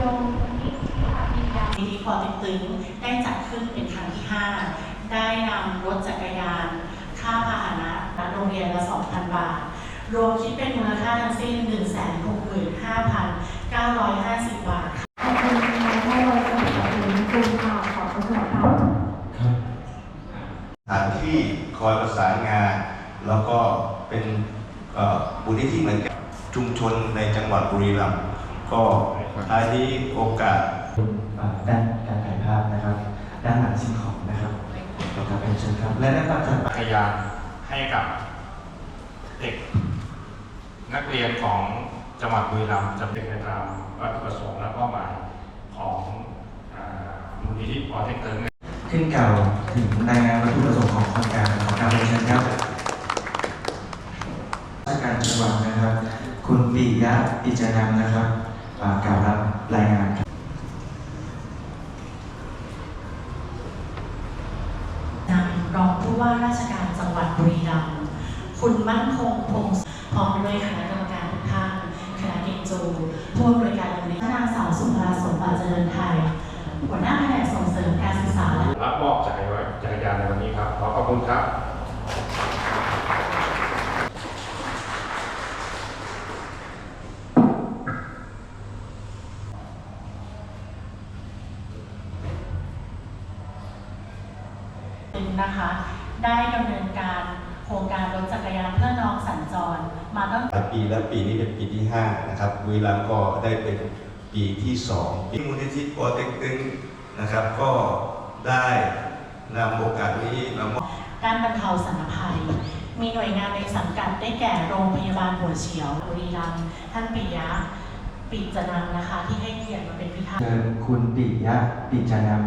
โยงนิติวิทยาทีนี้พอติ๊กตึงได้จัดขึ้นเป็นครั้งที่ 5 ได้นำรถจักรยาน ค่าพาหนะโรงเรียนละ 2,000 บาท รวมคิดเป็นมูลค่าทั้งสิ้น 165,950 บาทขอบคุณนะคะท่านรองสารวัตรคุณค่ะขอบคุณค่ะสถานที่คอยประสานงาน แล้วก็เป็นเอ่อบุญที่เหมือนกับชุมชนในจังหวัดบุรีรัมย์ ก็ท้ายนี้โอกาสอ่าด้านการถ่ายภาพนะครับ ด้านหลังสิ่งของนะครับนะครับเป็นเชิญครับและด้านหลังจากจักรยานให้กับเด็กนักเรียนของจังหวัดบุรีรัมย์จะเป็นไปตามวัตถุประสงค์และเป้าหมายของอ่ามูลนิธิปอเต็กตึงขึ้นกล่าวถึงรายงานวัตถุประสงค์ของโครงการของการเป็นเชิญครับราชการจังหวัดนะครับ คุณปิยะปิจานันท์นะครับ อ่ากล่าวรับรายงานครับนำรองผู้ว่าราชการจังหวัดบุรีรัมย์คุณมั่นคงพงศ์พร้อมด้วยคณะกรรมการทุกท่านคณะเกจูผู้อำนวยการโรงเรียนนางสาวสุภาสมบัติเจริญไทยหัวหน้าแผนกส่งเสริมการศึกษาและรับมอบจักรยานจักรยานในวันนี้ครับ ขอขอบคุณครับ นะคะ ได้ดำเนินการโครงการรถจักรยานเพื่อน้องสัญจร มาตั้งหลายปีและปีนี้เป็นปีที่ 5 นะครับบุรีรัมย์ก็ได้เป็นปีที่2ที่มูลนิธิปอเต็กตึงนะครับ ก็ได้นำโอกาสนี้มามอบด้านบรรเทาสาธารณภัย มีหน่วยงานในสังกัดได้แก่โรงพยาบาลหัวเฉียวบุรีรัมย์ท่านปิยะ ปิจนันนะคะ ที่ให้เกียรติมาเป็นพิธาเชิญคุณปิยะปิจนัน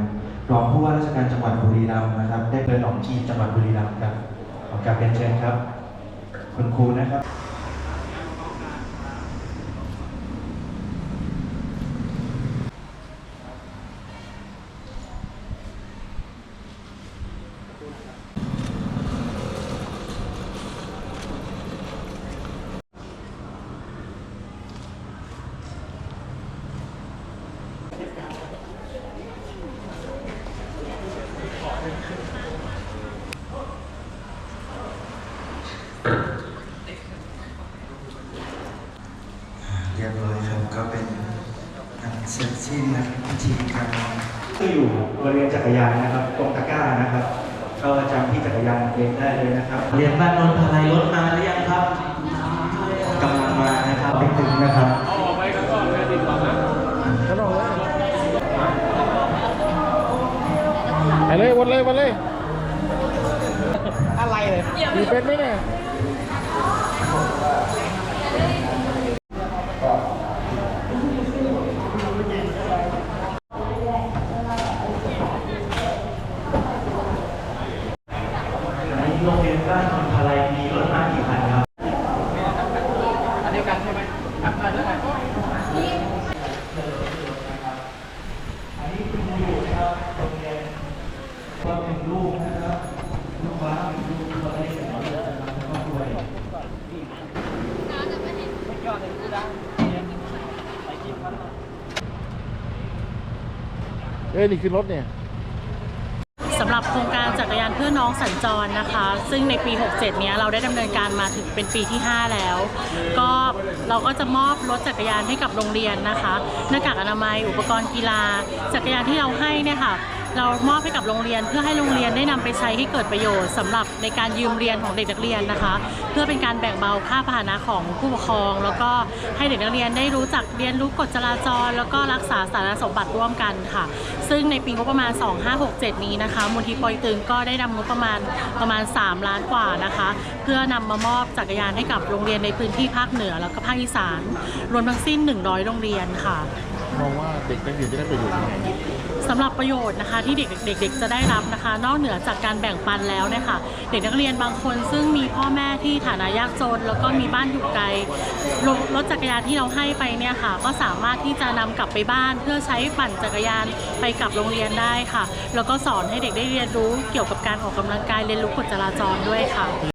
รองผู้ว่าราชการจังหวัดบุรีรัมย์นะครับ ได้เดินหนองชีจังหวัดบุรีรัมย์ครับขอกราบเรียนเชิญครับ คุณครูนะครับ เรียบร้อยครับก็เป็นอันเสร็จสิ้นนะครับพิธีการก็อยู่บริเวณจักรยานนะครับตรงตะกร้านะครับ ก็จำที่จักรยานเองได้เลยนะครับ เรียนบ้านนนทอะไรรถมาหรือยังครับกำลังมานะครับไปถึงนะครับ เลยวนเลยวนเลย อะไรเลยมีเป็นไหมเนี่ยในโรงเรียนบ้านนนทอะไรมีรถมากี่คันครับ อันเดียวกันใช่ไหมอะได้ได้ อันนี้คุณอยู่นะครับโรงเรียนว่าเป็นลูกนะครับลูกฟ้าเป็นลูกตัวเล็กของเรานะครับแล้วก็ด้วย เอ้ยนี่คือรถเนี่ยสำหรับโครงการจักรยานเพื่อน้องสัญจรนะคะ ซึ่งในปี 67 เนี้ยเราได้ดำเนินการมาถึงเป็นปีที่ 5 แล้ว ก็เราก็จะมอบรถจักรยานให้กับโรงเรียนนะคะ หน้ากากอนามัยอุปกรณ์กีฬา จักรยานที่เราให้เนี่ยค่ะ เรามอบให้กับโรงเรียน เพื่อให้โรงเรียนได้นำไปใช้ให้เกิดประโยชน์สำหรับในการยืมเรียนของเด็กนักเรียนนะคะ เพื่อเป็นการแบ่งเบาค่าพาหนะของผู้ปกครอง แล้วก็ให้เด็กนักเรียนได้รู้จักเรียนรู้กฎจราจร แล้วก็รักษาสารสมบัติร่วมกันค่ะ ซึ่งในปีงบประมาณ 2567 นี้นะคะมูลที่ปอยตึงก็ได้นำงบประมาณประมาณ 3 ล้านกว่านะคะ เพื่อนำมามอบจักรยานให้กับโรงเรียนในพื้นที่ภาคเหนือแล้วก็ภาคอีสานรวมทั้งสิ้น 100 โรงเรียนค่ะมองว่าเด็กนักเรียนจะได้ประโยชน์ยังไง สำหรับประโยชน์นะคะที่เด็กเด็กๆจะได้รับนะคะ นอกเหนือจากการแบ่งปันแล้วเนี่ยค่ะเด็กนักเรียนบางคนซึ่งมีพ่อแม่ที่ฐานะยากจน แล้วก็มีบ้านอยู่ไกลรถรถจักรยานที่เราให้ไปเนี่ยค่ะ ก็สามารถที่จะนำกลับไปบ้าน เพื่อใช้ปั่นจักรยานไปกลับโรงเรียนได้ค่ะ แล้วก็สอนให้เด็กได้เรียนรู้เกี่ยวกับการออกกำลังกายเรียนรู้กฎจราจรด้วยค่ะ